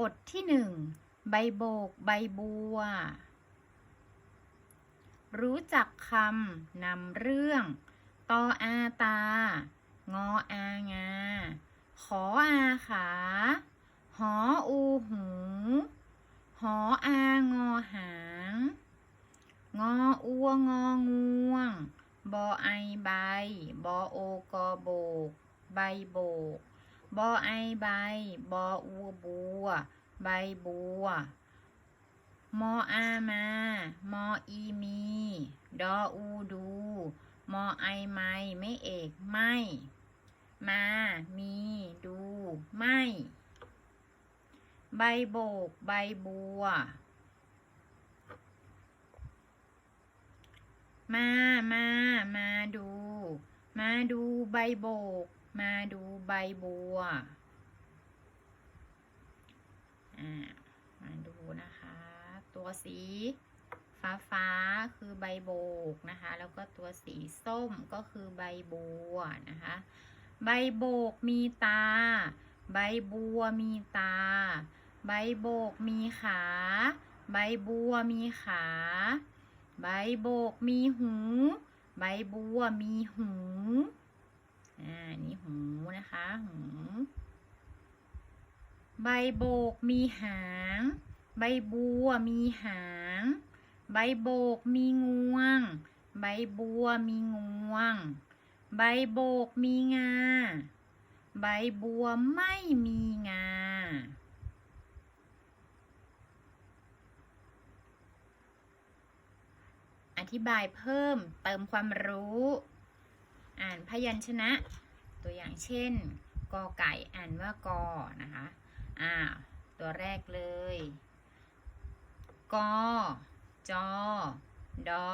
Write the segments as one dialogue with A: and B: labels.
A: บทที่หนึ่งใบโบกใบบัว รู้จักคำนำเรื่อง ตออาตา งออางา ขออาขา หออูหู หออางอหาง งออัวงองวง บอไอใบ บอโอกอโบก ใบโบก บอไอใบ บออัวบัว ใบบัว มออามา มออีมี ดออูดู มอไอไม่ ไม่เอกไม่ มา มี ดู ไม่ ใบโบก ใบบัว มา มา มาดู มาดูใบโบก มาดูใบบัว อ่า มาดูนะคะ ตัวสีฟ้าฟ้าคือใบโบกนะคะ แล้วก็ตัวสีส้มก็คือใบบัวนะคะ ใบโบกมีตา ใบบัวมีตา ใบโบกมีขา ใบบัวมีขา ใบโบกมีหู ใบบัวมีหู อ่านี่หูนะคะหู ใบโบกมีหาง ใบบัวมีหาง ใบโบกมีงวง ใบบัวมีงวง ใบโบกมีงา ใบบัวไม่มีงาอธิบายเพิ่มเติมความรู้ อ่านพยัญชนะ ตัวอย่างเช่นกอไก่อ่านว่ากอนะคะอ่าตัวแรกเลยกอจอดอ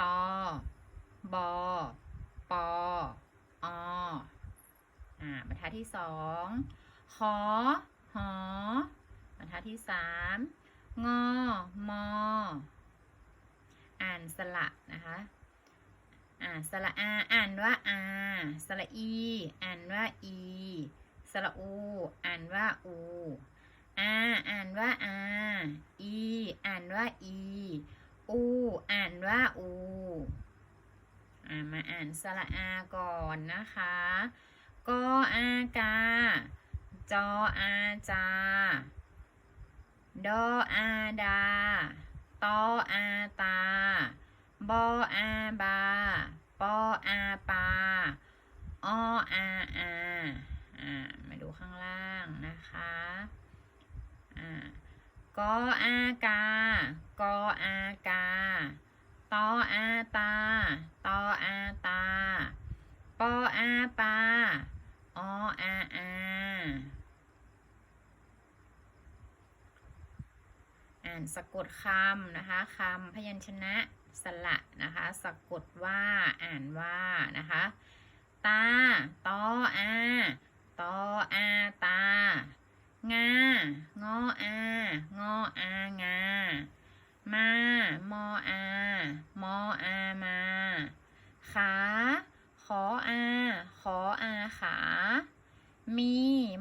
A: ตอบอปอออ่าบรรทัดที่สองขอหอบรรทัดที่สามงอมออ่านสระนะคะ อ่าสระอาอ่านว่าอาสระอี อ่านว่าอีสระอู อ่านว่าอูอาอ่านว่าอาอีอ่านว่าอีอูอ่านว่าอูอ่ามาอ่านสระอาก่อนนะคะกออากาจออาจาดออาดาตออาตา บออาบาปออาปาออาอาอ่ามาดูข้างล่างนะคะอ่ากออากากออากาตออาตาตออาตาปออาปาออาอาอ่านสะกดคำนะคะคำพยัญชนะ สระนะคะสะกดว่าอ่านว่านะคะตาตออาตออาตางางออางออางามามออามออามาขาขออาขออาขามี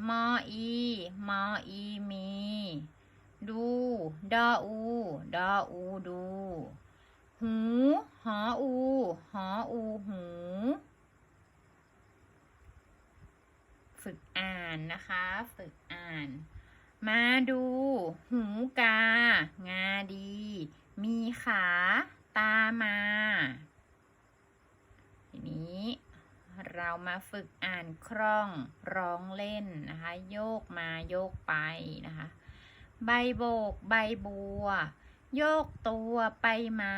A: มออีมออีมี ดู ดออู ดออู ดู หูหออูหออูหู ฝึกอ่านนะคะ ฝึกอ่าน มาดู หูกา งาดี มีขา ตามาทีนี้เรามาฝึกอ่านคล่องร้องเล่นนะคะ โยกมาโยกไปนะคะ ใบโบก ใบบัว โยกตัวไปมา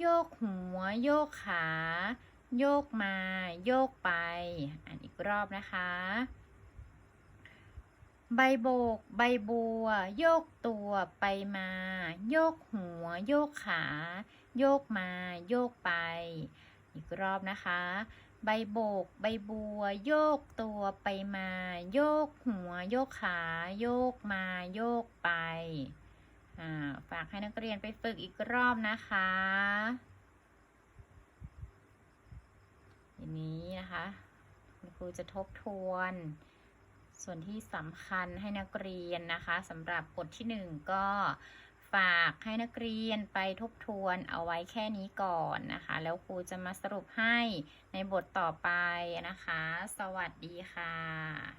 A: โยกหัว โยกขา โยกมา โยกไป อ่านอีกรอบนะคะ ใบโบก ใบบัว โยกตัวไปมา โยกหัว โยกขา โยกมา โยกไป อีกรอบนะคะ ใบโบก ใบบัว โยกตัวไปมา โยกหัว โยกขา โยกมา โยกไป ฝากให้นักเรียนไปฝึกอีกรอบนะคะทีนี้นะคะคุณครูจะทบทวน ส่วนที่สำคัญให้นักเรียนนะคะสำหรับบทที่หนึ่งก็ฝากให้นักเรียนไปทบทวนเอาไว้แค่นี้ก่อนนะคะ แล้วครูจะมาสรุปให้ในบทต่อไปนะคะ สวัสดีค่ะ